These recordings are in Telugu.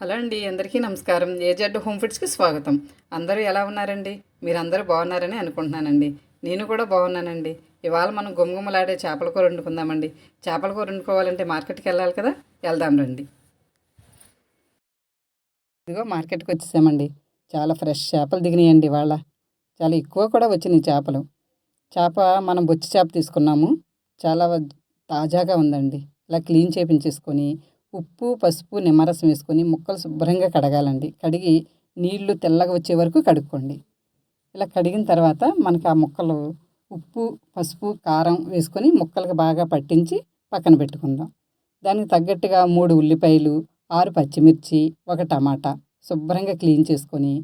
హలో అండి అందరికీ నమస్కారం. ఏజెడ్ హోమ్ ఫుడ్స్కి స్వాగతం. అందరూ ఎలా ఉన్నారండి? మీరందరూ బాగున్నారని అనుకుంటున్నానండి. నేను కూడా బాగున్నానండి. ఇవాళ మనం గుమగుమలాడే చేపల కూర వండుకుందామండి. చేపల కూర వండుకోవాలంటే మార్కెట్కి వెళ్ళాలి కదా? వెళ్దాం రండి. ఇదిగో మార్కెట్కి వచ్చేసామండి. చాలా ఫ్రెష్ చేపలు దిగినాయండి ఇవాళ. చాలా ఎక్కువ కూడా వచ్చినాయి చేపలు. చేప మనం బొచ్చి చేప తీసుకున్నాము. చాలా తాజాగా ఉందండి. ఇలా క్లీన్ చేపించేసుకొని ఉప్పు పసుపు నిమ్మరసం వేసుకొని ముక్కలు శుభ్రంగా కడగాలండి. కడిగి నీళ్ళు తెల్లగా వచ్చే వరకు కడుక్కోండి. ఇలా కడిగిన తర్వాత మనకు ఆ ముక్కలు ఉప్పు పసుపు కారం వేసుకొని ముక్కలకు బాగా పట్టించి పక్కన పెట్టుకుందాం. దానికి తగ్గట్టుగా మూడు ఉల్లిపాయలు ఆరు పచ్చిమిర్చి ఒక టమాటా శుభ్రంగా క్లీన్ చేసుకొని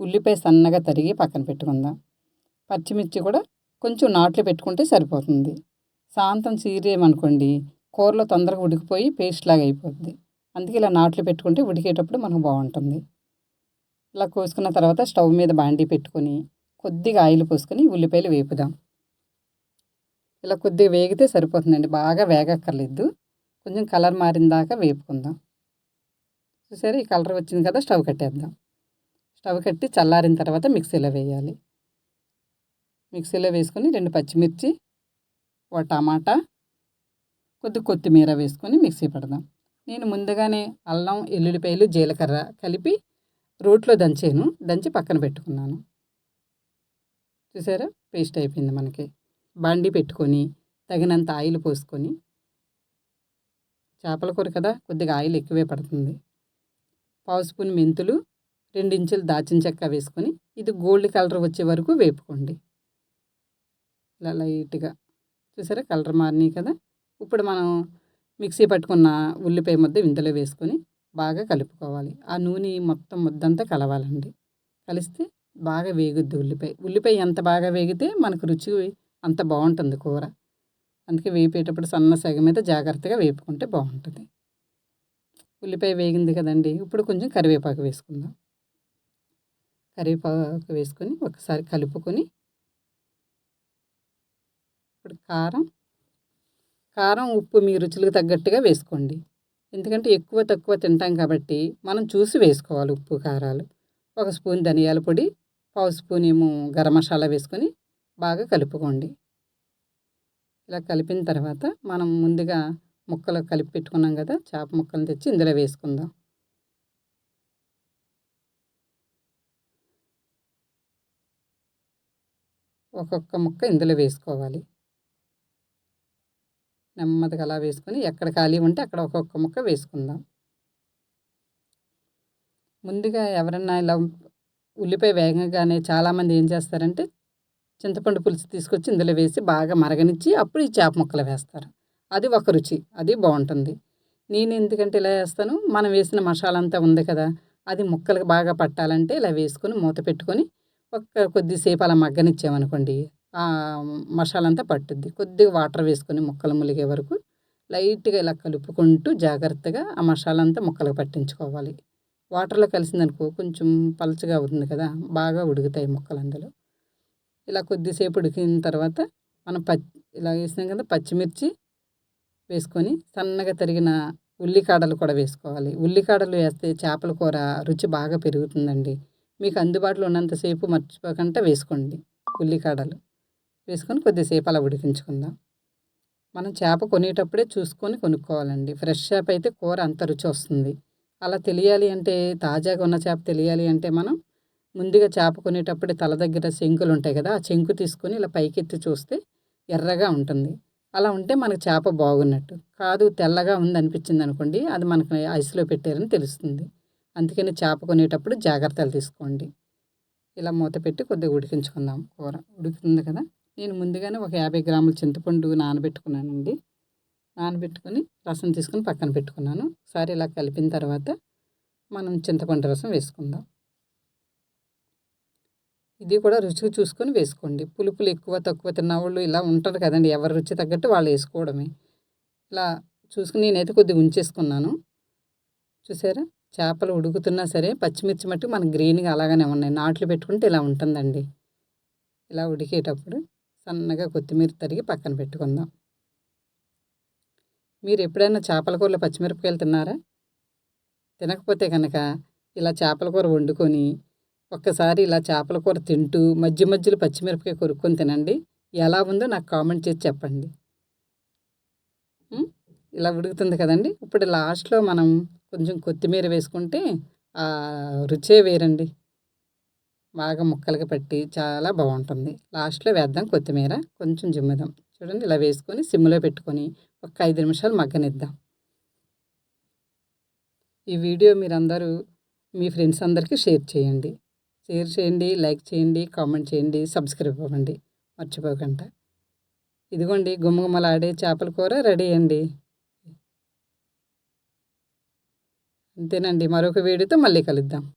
ఉల్లిపాయ సన్నగా తరిగి పక్కన పెట్టుకుందాం. పచ్చిమిర్చి కూడా కొంచెం నాట్లు పెట్టుకుంటే సరిపోతుంది. సాంతం చీరేమనుకోండి కూరలో తొందరగా ఉడికిపోయి పేస్ట్ లాగా అయిపోద్ది. అందుకే ఇలా నాట్లు పెట్టుకుంటే ఉడికేటప్పుడు మనకు బాగుంటుంది. ఇలా కోసుకున్న తర్వాత స్టవ్ మీద బాండీ పెట్టుకొని కొద్దిగా ఆయిల్ పోసుకొని ఉల్లిపాయలు వేపుదాం. ఇలా కొద్దిగా వేగితే సరిపోతుందండి. బాగా వేగక్కర్లేదు. కొంచెం కలర్ మారిన దాకా వేపుకుందాం. చూసారా? ఈ కలర్ వచ్చింది కదా స్టవ్ కట్టేద్దాం. స్టవ్ కట్టి చల్లారిన తర్వాత మిక్సీలో వేయాలి. మిక్సీలో వేసుకొని రెండు పచ్చిమిర్చి ఒక టమాటా కొద్ది కొత్తిమీర వేసుకొని మిక్సీ పెడదాం. నేను ముందుగానే అల్లం ఎల్లుల్లిపాయలు జీలకర్ర కలిపి రోట్లో దంచాను. దంచి పక్కన పెట్టుకున్నాను. చూసారా? పేస్ట్ అయిపోయింది మనకి. బండి పెట్టుకొని తగినంత ఆయిల్ పోసుకొని. చేపల కూర కదా? కొద్దిగా ఆయిల్ ఎక్కువే పడుతుంది. పావు స్పూన్ మెంతులు రెండించులు దాచిన చెక్క వేసుకొని ఇది గోల్డ్ కలర్ వచ్చే వరకు వేపుకోండి. ఇలా లైట్గా. చూసారా? కలర్ మారినాయి కదా? ఇప్పుడు మనం మిక్సీ పట్టుకున్న ఉల్లిపాయ ముద్ద ఇందులో వేసుకొని బాగా కలుపుకోవాలి. ఆ నూనె మొత్తం ముద్దంతా కలవాలండి. కలిస్తే బాగా వేగుద్ది ఉల్లిపాయ. ఉల్లిపాయ ఎంత బాగా వేగితే మనకు రుచి అంత బాగుంటుంది కూర. అందుకే వేపేటప్పుడు సన్న సగ మీద జాగ్రత్తగా వేపుకుంటే బాగుంటుంది. ఉల్లిపాయ వేగింది కదండి. ఇప్పుడు కొంచెం కరివేపాకు వేసుకుందాం. కరివేపాకు వేసుకొని ఒకసారి కలుపుకొని ఇప్పుడు కారం కారం ఉప్పు మీ రుచులకు తగ్గట్టుగా వేసుకోండి. ఎందుకంటే ఎక్కువ తక్కువ తింటాం కాబట్టి మనం చూసి వేసుకోవాలి ఉప్పు కారాలు. ఒక స్పూన్ ధనియాల పొడి పావు స్పూన్ ఏమో గరం మసాలా వేసుకొని బాగా కలుపుకోండి. ఇలా కలిపిన తర్వాత మనం ముందుగా ముక్కలు కలిపి పెట్టుకున్నాం కదా చేప ముక్కలు తెచ్చి ఇందులో వేసుకుందాం. ఒక్కొక్క ముక్క ఇందులో వేసుకోవాలి. నెమ్మదిగా అలా వేసుకొని ఎక్కడ ఖాళీ ఉంటే అక్కడ ఒక్కొక్క ముక్క వేసుకుందాం. ముందుగా ఎవరన్నా ఇలా ఉల్లిపాయ వేగంగానే చాలామంది ఏం చేస్తారంటే చింతపండు పులుసు తీసుకొచ్చి ఇందులో వేసి బాగా మరగనిచ్చి అప్పుడు ఈ చేప ముక్కలు వేస్తారు. అది ఒక రుచి అది బాగుంటుంది. నేను ఎందుకంటే ఇలా వేస్తాను? మనం వేసిన మసాలా అంతా ఉంది కదా అది ముక్కలకు బాగా పట్టాలంటే ఇలా వేసుకొని మూత పెట్టుకొని ఒక కొద్దిసేపు అలా మగ్గనిచ్చామనుకోండి మసాలా అంతా పట్టుద్ది. కొద్దిగా వాటర్ వేసుకొని ముక్కలు ములిగే వరకు లైట్గా ఇలా కలుపుకుంటూ జాగ్రత్తగా ఆ మసాలా అంతా ముక్కలకు పట్టించుకోవాలి. వాటర్లో కలిసిందనుకో కొంచెం పలచగా అవుతుంది కదా బాగా ఉడుకుతాయి ముక్కలు అందులో. ఇలా కొద్దిసేపు ఉడికిన తర్వాత మనం పచ్చి ఇలా వేసినాం కదా పచ్చిమిర్చి వేసుకొని సన్నగా తరిగిన ఉల్లికాడలు కూడా వేసుకోవాలి. ఉల్లికాడలు వేస్తే చేపల కూర రుచి బాగా పెరుగుతుందండి. మీకు అందుబాటులో ఉన్నంతసేపు మర్చిపోకుండా వేసుకోండి ఉల్లికాడలు. వేసుకొని కొద్దిసేపు అలా ఉడికించుకుందాం. మనం చేప కొనేటప్పుడే చూసుకొని కొనుక్కోవాలండి. ఫ్రెష్ చేప అయితే కూర అంత రుచి వస్తుంది. అలా తెలియాలి అంటే తాజాగా ఉన్న చేప తెలియాలి అంటే మనం ముందుగా చేప కొనేటప్పుడే తల దగ్గర శంకులు ఉంటాయి కదా ఆ చెంకు తీసుకొని ఇలా పైకెత్తి చూస్తే ఎర్రగా ఉంటుంది. అలా ఉంటే మనకు చేప బాగున్నట్టు. కాదు తెల్లగా ఉంది అనిపించింది అనుకోండి అది మనకు ఐస్లో పెట్టారని తెలుస్తుంది. అందుకని చేప కొనేటప్పుడు జాగ్రత్తలు తీసుకోండి. ఇలా మూత పెట్టి కొద్దిగా ఉడికించుకుందాం కూర. ఉడుకుతుంది కదా? నేను ముందుగానే ఒక యాభై గ్రాముల చింతపండు నానబెట్టుకున్నానండి. నానబెట్టుకొని రసం తీసుకుని పక్కన పెట్టుకున్నాను. ఒకసారి ఇలా కలిపిన తర్వాత మనం చింతపండు రసం వేసుకుందాం. ఇది కూడా రుచికి చూసుకొని వేసుకోండి. పులుపులు ఎక్కువ తక్కువ తిన్నవాళ్ళు ఇలా ఉంటారు కదండి. ఎవరి రుచి తగ్గట్టు వాళ్ళు వేసుకోవడమే. ఇలా చూసుకుని నేనైతే కొద్దిగా ఉంచేసుకున్నాను. చూసారా? చేపలు ఉడుకుతున్నా సరే పచ్చిమిర్చి మట్టు మనకు గ్రీన్గా అలాగనే ఉన్నాయి. నాట్లు పెట్టుకుంటే ఇలా ఉంటుందండి. ఇలా ఉడికేటప్పుడు సన్నగా కొత్తిమీర తరిగి పక్కన పెట్టుకుందాం. మీరు ఎప్పుడైనా చేపల కూరలో పచ్చిమిరపకాయలు తిన్నారా? తినకపోతే కనుక ఇలా చేపల కూర వండుకొని ఒక్కసారి ఇలా చేపల కూర తింటూ మధ్య మధ్యలో పచ్చిమిరపకాయ కొరుక్కొని తినండి. ఎలా ఉందో నాకు కామెంట్ చేసి చెప్పండి. ఇలా ఉడుకుతుంది కదండి. ఇప్పుడు లాస్ట్లో మనం కొంచెం కొత్తిమీర వేసుకుంటే రుచే వేరండి. బాగా ముక్కలకి పెట్టి చాలా బాగుంటుంది. లాస్ట్లో వేద్దాం కొత్తిమీర కొంచెం జిమ్ముదాం. చూడండి ఇలా వేసుకొని సిమ్లో పెట్టుకొని ఒక ఐదు నిమిషాలు మగ్గనిద్దాం. ఈ వీడియో మీరందరూ మీ ఫ్రెండ్స్ అందరికీ షేర్ చేయండి. షేర్ చేయండి లైక్ చేయండి కామెంట్ చేయండి సబ్స్క్రైబ్ అవ్వండి. మర్చిపోకుండా. ఇదిగోండి గుమ్మగుమ్మలాడే చేపల కూర రెడీ అండి. అంతేనండి. మరొక వీడియోతో మళ్ళీ కలుద్దాం.